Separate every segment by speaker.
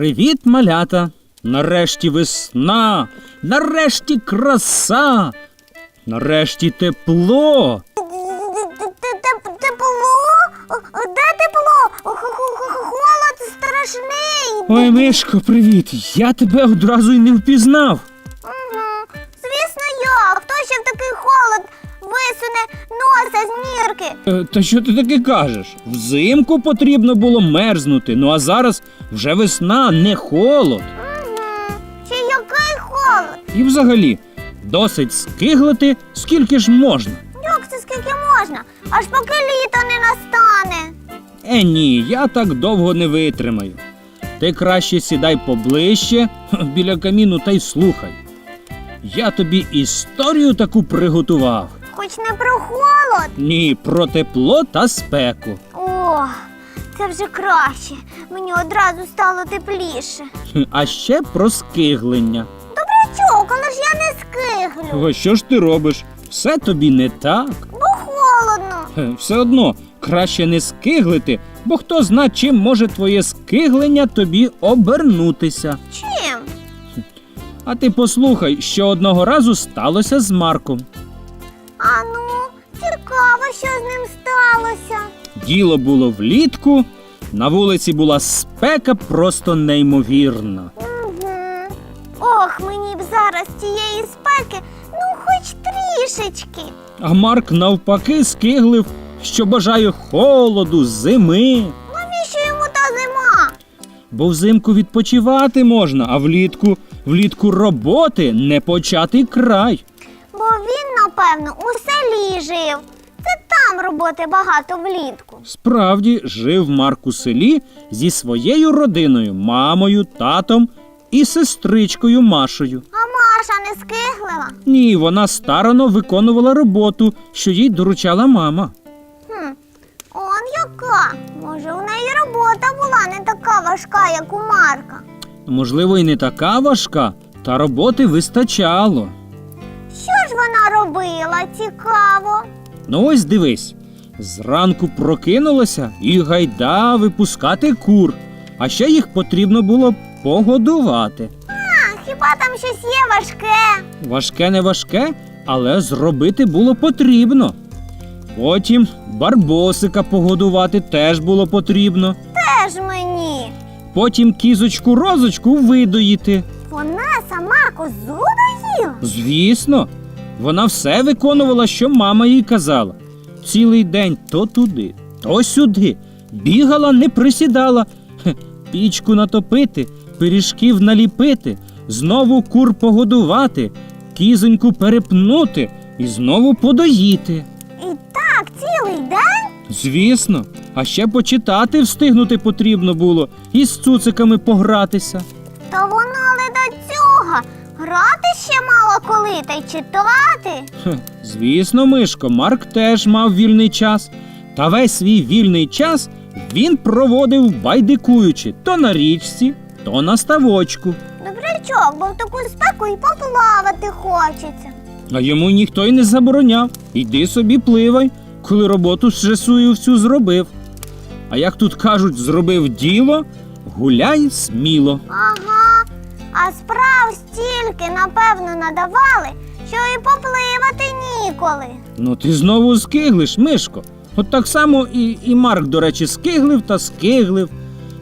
Speaker 1: Привіт, малята! Нарешті весна, нарешті краса, нарешті тепло.
Speaker 2: Тепло? Де тепло? Холод страшний.
Speaker 1: Ой, Мишко, привіт! Я тебе одразу й не впізнав. Е, Та що ти таке кажеш? Взимку потрібно було мерзнути, ну а зараз вже весна, не холод.
Speaker 2: Угу. Чи який холод?
Speaker 1: І взагалі, досить скиглити, скільки ж можна.
Speaker 2: Як це скільки можна? Аж поки літо не настане.
Speaker 1: Е, ні, я так довго не витримаю. Ти краще сідай поближче біля каміну та й слухай. Я тобі історію таку приготував.
Speaker 2: Хоч не про холод.
Speaker 1: Ні, про тепло та спеку.
Speaker 2: О, це вже краще. Мені одразу стало тепліше.
Speaker 1: А ще про скиглення.
Speaker 2: Добрячок, але ж я не скиглю,
Speaker 1: О, що ж ти робиш? Все тобі не так.
Speaker 2: бо холодно.
Speaker 1: Хе, Все одно краще не скиглити, бо хто зна, чим може твоє скиглення тобі обернутися.
Speaker 2: Чим?
Speaker 1: А ти послухай, що одного разу сталося з Марком.
Speaker 2: Що з ним сталося.
Speaker 1: Діло було влітку, на вулиці була спека просто неймовірна.
Speaker 2: Угу. Ох, мені б зараз цієї спеки, ну хоч трішечки.
Speaker 1: А Марк навпаки скиглив, що бажає холоду, зими.
Speaker 2: Навіщо йому та зима?
Speaker 1: Бо взимку відпочивати можна, а влітку, влітку роботи не початий край.
Speaker 2: Бо він, напевно, у селі жив. Це там роботи багато влітку.
Speaker 1: Справді жив Марк у селі зі своєю родиною, мамою, татом і сестричкою Машею.
Speaker 2: А Маша не скиглила.
Speaker 1: Ні, вона старано виконувала роботу, що їй доручала мама.
Speaker 2: Хм, он яка. Може, у неї робота була не така важка, як у Марка.
Speaker 1: Можливо, і не така важка, та роботи вистачало.
Speaker 2: Що ж вона робила? Цікаво.
Speaker 1: Ну ось дивись. Зранку прокинулася і гайда випускати кур, а ще їх потрібно було погодувати.
Speaker 2: А, хіба там щось є важке?
Speaker 1: Важке не важке, але зробити було потрібно. Потім барбосика погодувати теж було потрібно.
Speaker 2: Теж мені.
Speaker 1: Потім кізочку розочку видоїти.
Speaker 2: Вона сама козу доїла?
Speaker 1: Звісно, вона все виконувала, що мама їй казала. Цілий день то туди, то сюди. Бігала, не присідала. Хе, Пічку натопити, пиріжків наліпити, знову кур погодувати, кізоньку перепнути і знову подоїти.
Speaker 2: І так цілий день?
Speaker 1: Звісно, а ще почитати встигнути потрібно було і з цуциками погратися.
Speaker 2: Грати ще мало коли та й читати.
Speaker 1: Звісно, Мишко, Марк теж мав вільний час. Та весь свій вільний час він проводив байдикуючи то на річці, то на ставочку.
Speaker 2: Добрячок, бо в таку спеку і поплавати хочеться.
Speaker 1: А йому ніхто й не забороняв. Іди собі пливай, коли роботу вже свою всю зробив. А як тут кажуть, зробив діло, гуляй сміло.
Speaker 2: Ага. А справ стільки, напевно, надавали, що і попливати ніколи.
Speaker 1: Ну ти знову скиглиш, Мишко. От так само і, і Марк, до речі, скиглив та скиглив.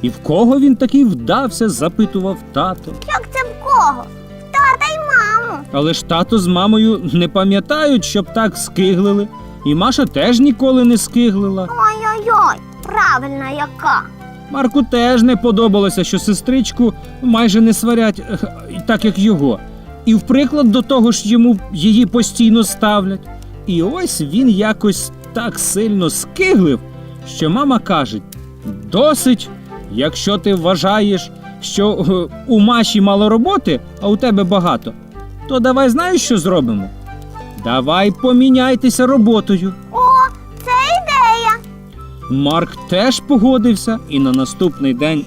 Speaker 1: І в кого він такий вдався, запитував тато.
Speaker 2: Як це в кого? В тата й маму.
Speaker 1: Але ж тато з мамою не пам'ятають, щоб так скиглили. І Маша теж ніколи не скиглила.
Speaker 2: Ой-ой-ой, правильна яка.
Speaker 1: Марку теж не подобалося, що сестричку майже не сварять, так як його. І в приклад до того ж йому її постійно ставлять. І ось він якось так сильно скиглив, що мама каже: досить, якщо ти вважаєш, що е, у Маші мало роботи, а у тебе багато, то давай знаєш, що зробимо? Давай поміняйтеся роботою. Марк теж погодився, і на наступний день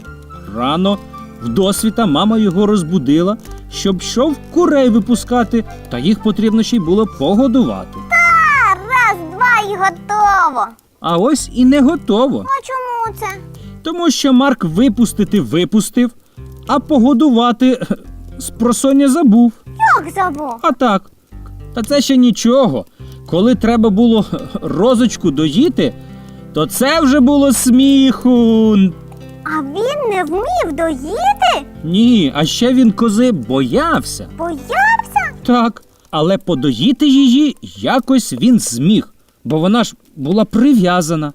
Speaker 1: рано вдосвіта мама його розбудила, щоб йшов курей випускати, та їх потрібно ще й було погодувати.
Speaker 2: А, раз, два і готово.
Speaker 1: А ось і не готово,
Speaker 2: А чому це?
Speaker 1: тому що Марк випустити випустив, а погодувати е, з просоння забув.
Speaker 2: Як забув?
Speaker 1: А так. Та це ще нічого. Коли треба було розочку доїти, то це вже було сміху.
Speaker 2: А він не вмів доїти?
Speaker 1: Ні, а ще він кози боявся.
Speaker 2: Боявся?
Speaker 1: Так, але подоїти її якось він зміг, бо вона ж була прив'язана.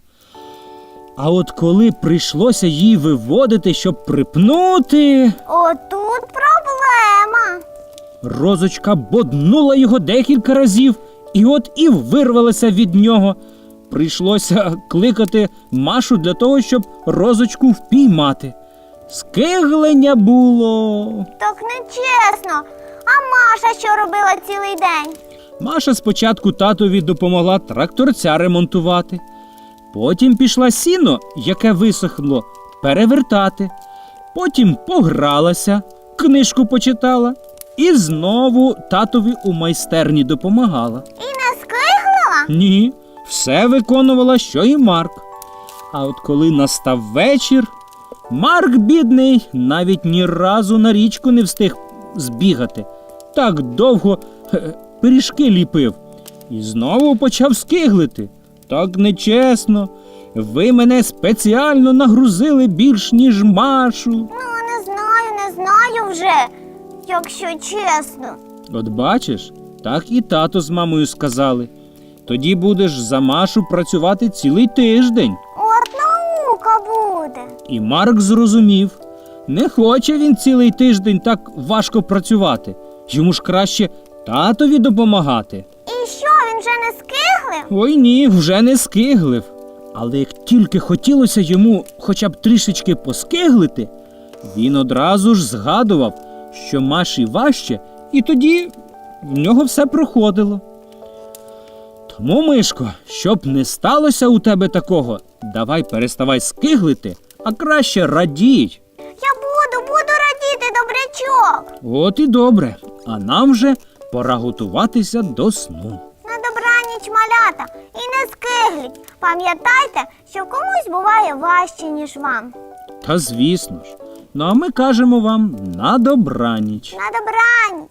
Speaker 1: А от коли прийшлося її виводити, щоб припнути,
Speaker 2: Отут проблема.
Speaker 1: розочка боднула його декілька разів, і от і вирвалася від нього. Прийшлося кликати Машу для того, щоб розочку впіймати. Скиглення було.
Speaker 2: Так нечесно. А Маша що робила цілий день?
Speaker 1: Маша спочатку татові допомогла тракторця ремонтувати. Потім пішла сіно, яке висохло, перевертати. Потім погралася, книжку почитала і знову татові у майстерні допомагала.
Speaker 2: І не скиглила?
Speaker 1: Ні, все виконувала, що і Марк. А от коли настав вечір, Марк, бідний, навіть ні разу на річку не встиг збігати. Так довго е, пиріжки ліпив. І знову почав скиглити. Так нечесно. Ви мене спеціально нагрузили більш, ніж Машу.
Speaker 2: Ну, не знаю, не знаю вже, якщо чесно.
Speaker 1: От бачиш, так і тато з мамою сказали. Тоді будеш за Машу працювати цілий тиждень.
Speaker 2: От наука буде.
Speaker 1: І Марк зрозумів, не хоче він цілий тиждень так важко працювати. Йому ж краще татові допомагати.
Speaker 2: І що, він вже не скиглив?
Speaker 1: Ой ні, вже не скиглив. Але як тільки хотілося йому хоча б трішечки поскиглити, він одразу ж згадував, що Маші важче, і тоді в нього все проходило. Тому, Мишко, щоб не сталося у тебе такого, давай переставай скиглити, а краще радій.
Speaker 2: Я буду, буду радіти, добрячок.
Speaker 1: От і добре. А нам вже пора готуватися до сну.
Speaker 2: На добраніч малята і не скигліть. Пам'ятайте, що комусь буває важче, ніж вам.
Speaker 1: Та звісно ж. Ну а ми кажемо вам на добраніч.
Speaker 2: На добраніч.